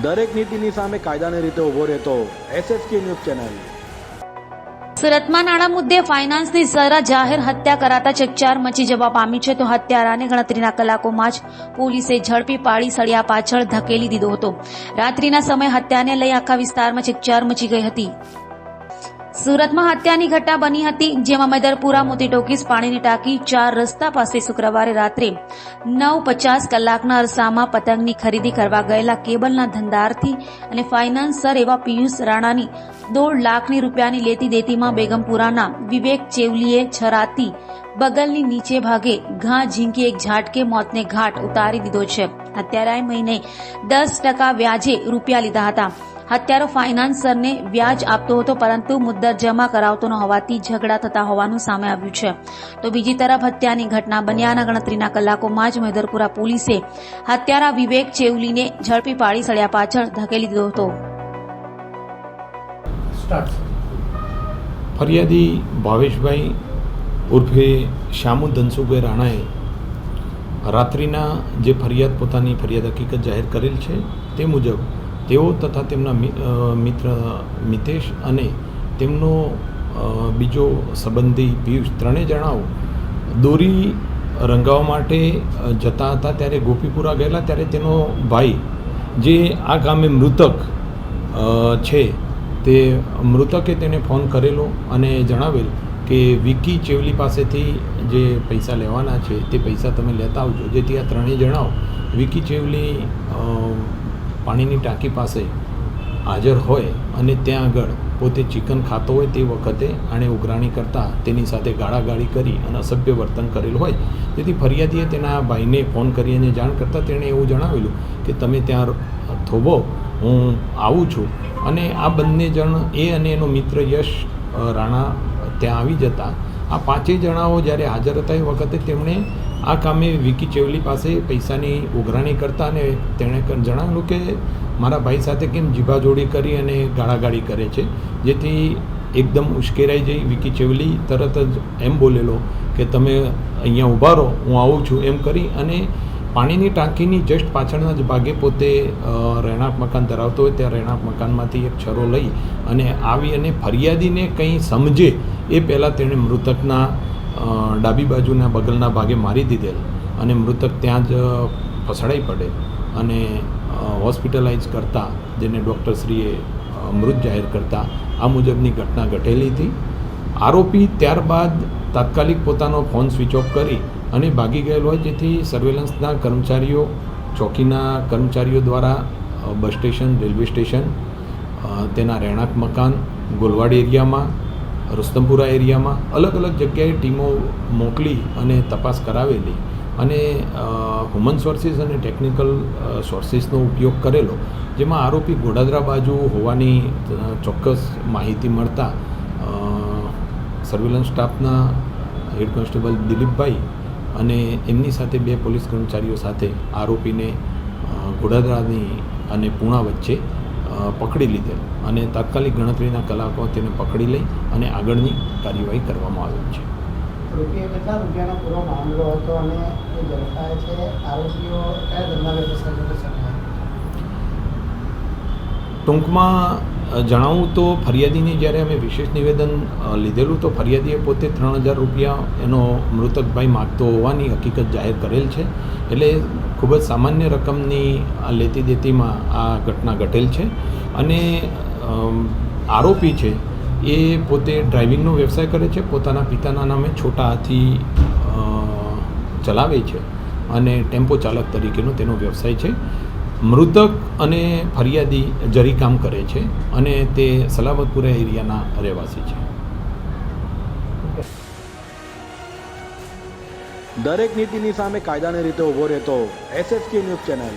દરેક નીતિની સામે કાયદાની રીતે ઊભો રહેતો એસએસકે ન્યૂઝ ચેનલ. સુરતમાં નાણાં મુદ્દે ફાઇનાન્સની સરા જાહેર હત્યા કરાતા ચકચાર મચી જવા પામી છે તો હત્યારાને ગણતરીના કલાકોમાં જ પોલીસે ઝડપી પાડી સળિયા પાછળ ધકેલી દીધો હતો. રાત્રિના સમયે હત્યાને લઈ આખા વિસ્તારમાં ચકચાર મચી ગઈ હતી. સુરતમાં હત્યાની ઘટના બની હતી, જેમાં મેદરપુરા મોતી ટોકીસ પાણીની ટાંકી ચાર રસ્તા પાસે શુક્રવારે રાત્રે નવ પચાસ કલાકના અરસામાં પતંગની ખરીદી કરવા ગયેલા કેબલના ધંધારથી અને ફાઇનાન્સર એવા પિયુષ રાણાની દોઢ લાખની રૂપિયાની લેતી દેતીમાં બેગમપુરાના વિવેક ચેવલીએ છરાતી બગલની નીચે ભાગે ઘા ઝીંકી એક ઝાટકે મોતને ઘાટ ઉતારી દીધો છે. હત્યારાએ મહિને દસ ટકા વ્યાજે રૂપિયા લીધા હતા. હત્યારો ફાઇનાન્સરને વ્યાજ આપતો હતો, પરંતુ મુદ્દત જમા કરાવતો ન હોવાથી ઝઘડા થતા હોવાનું સામે આવ્યું છે. તો બીજી તરફ હત્યાની ઘટના બન્યાના ગણતરીના કલાકોમાં જ મેદરપુરા પોલીસે હત્યારા વિવેક ચેવલીને ઝડપી પાડી સળિયા પાછળ ધકેલી દીધો હતો. ફરિયાદી ભાવેશભાઈ ઉર્ફે શામુ ધનસુભાઈ રાણાએ રાત્રિના જે ફરિયાદ, પોતાની ફરિયાદ હકીકત જાહેર કરેલ છે તે મુજબ તેઓ તથા તેમના મિત્ર મિતેશ અને તેમનો બીજો સંબંધી પિયુષ ત્રણેય જણાઓ દોરી રંગાવવા માટે જતા હતા ત્યારે ગોપીપુરા ગયેલા ત્યારે તેનો ભાઈ જે આ ગામે મૃતક છે તે મૃતકે તેને ફોન કરેલો અને જણાવેલ કે વિકી ચેવલી પાસેથી જે પૈસા લેવાના છે તે પૈસા તમે લેતા આવજો. જેથી આ ત્રણેય જણાવો વિકી ચેવલી પાણીની ટાંકી પાસે હાજર હોય અને ત્યાં આગળ પોતે ચિકન ખાતો હોય તે વખતે આણે ઉઘરાણી કરતાં તેની સાથે ગાળાગાળી કરી અને અસભ્ય વર્તન કરેલ હોય. તેથી ફરિયાદીએ તેના ભાઈને ફોન કરી અને જાણ કરતાં તેણે એવું જણાવેલું કે, તમે ત્યાં થોભો, હું આવું છું. અને આ બંને જણ, એ અને એનો મિત્ર યશ રાણા, ત્યાં આવી જતા. આ પાંચેય જણાઓ જ્યારે હાજર હતા એ વખતે તેમણે આ કામે વિકી ચેવલી પાસે પૈસાની ઉઘરાણી કરતા અને તેણે જણાવ્યું કે મારા ભાઈ સાથે કેમ જીભાજોડી કરી અને ગાળાગાળી કરે છે? જેથી એકદમ ઉશ્કેરાઈ જઈ વિકી ચેવલી તરત જ એમ બોલેલો કે તમે અહીંયા ઊભા રહો, હું આવું છું, એમ કરી અને પાણીની ટાંકીની જસ્ટ પાછળના જ ભાગે પોતે રહેણાંક મકાન ધરાવતો હોય ત્યાં રહેણાંક મકાનમાંથી એક છરો લઈ અને આવી અને ફરિયાદીને કંઈ સમજે એ પહેલાં તેણે મૃતકના ડાબી બાજુના બગલના ભાગે મારી દીધેલ અને મૃતક ત્યાં જ ફસડાઈ પડે અને હોસ્પિટલાઇઝ કરતા જેને ડૉક્ટરશ્રીએ શ્રીએ મૃત જાહેર કરતા આ મુજબની ઘટના ઘટેલી હતી. આરોપી ત્યારબાદ તાત્કાલિક પોતાનો ફોન સ્વિચ ઓફ કરી અને ભાગી ગયેલો હોય જેથી સર્વેલન્સના કર્મચારીઓ, ચોકીના કર્મચારીઓ દ્વારા બસ સ્ટેશન, રેલવે સ્ટેશન તેના રહેણાંક મકાન, ગોલવાડ એરિયામાં રુસ્તમપુરા એરિયામાં અલગ અલગ જગ્યાએ ટીમો મોકલી અને તપાસ કરાવેલી અને હ્યુમન સોર્સિસ અને ટેકનિકલ સોર્સિસનો ઉપયોગ કરેલો, જેમાં આરોપી ગોડાદરા બાજુ હોવાની ચોક્કસ માહિતી મળતા સર્વેલન્સ સ્ટાફના હેડ કોન્સ્ટેબલ દિલીપભાઈ અને એમની સાથે બે પોલીસ કર્મચારીઓ સાથે આરોપીને ઘોડાદરાની અને પૂણા વચ્ચે પકડી લીધેલ અને તાત્કાલિક ગણતરીના કલાકો તેને પકડી લઈ અને આગળની કાર્યવાહી કરવામાં આવેલ છે રૂપિયા કેટલા રૂપિયાનો પૂરો મામલો હતો અને એ ઝડપાય છે આરોપીઓ કયા ધંધા વ્યવસાય સંકળાયેલા? ટૂંકમાં જણાવું તો ફરિયાદીને જ્યારે અમે વિશેષ નિવેદન લીધેલું તો ફરિયાદીએ પોતે ત્રણ હજાર રૂપિયા એનો મૃતકભાઈ માગતો હોવાની હકીકત જાહેર કરેલ છે. એટલે ખૂબ જ સામાન્ય રકમની લેતી દેતીમાં આ ઘટના ઘટેલ છે. અને આરોપી છે એ પોતે ડ્રાઇવિંગનો વ્યવસાય કરે છે. પોતાના પિતાના નામે છોટા હાથી ચલાવે છે અને ટેમ્પો ચાલક તરીકેનો તેનો વ્યવસાય છે. મૃતક અને ફરિયાદી જરી કામ કરે છે અને તે સલામતપુરા એરિયાના રહેવાસી છે. દરેક નીતિની સામે કાયદાની રીતે ઊભો રહેતો એસએસકે ન્યૂઝ ચેનલ.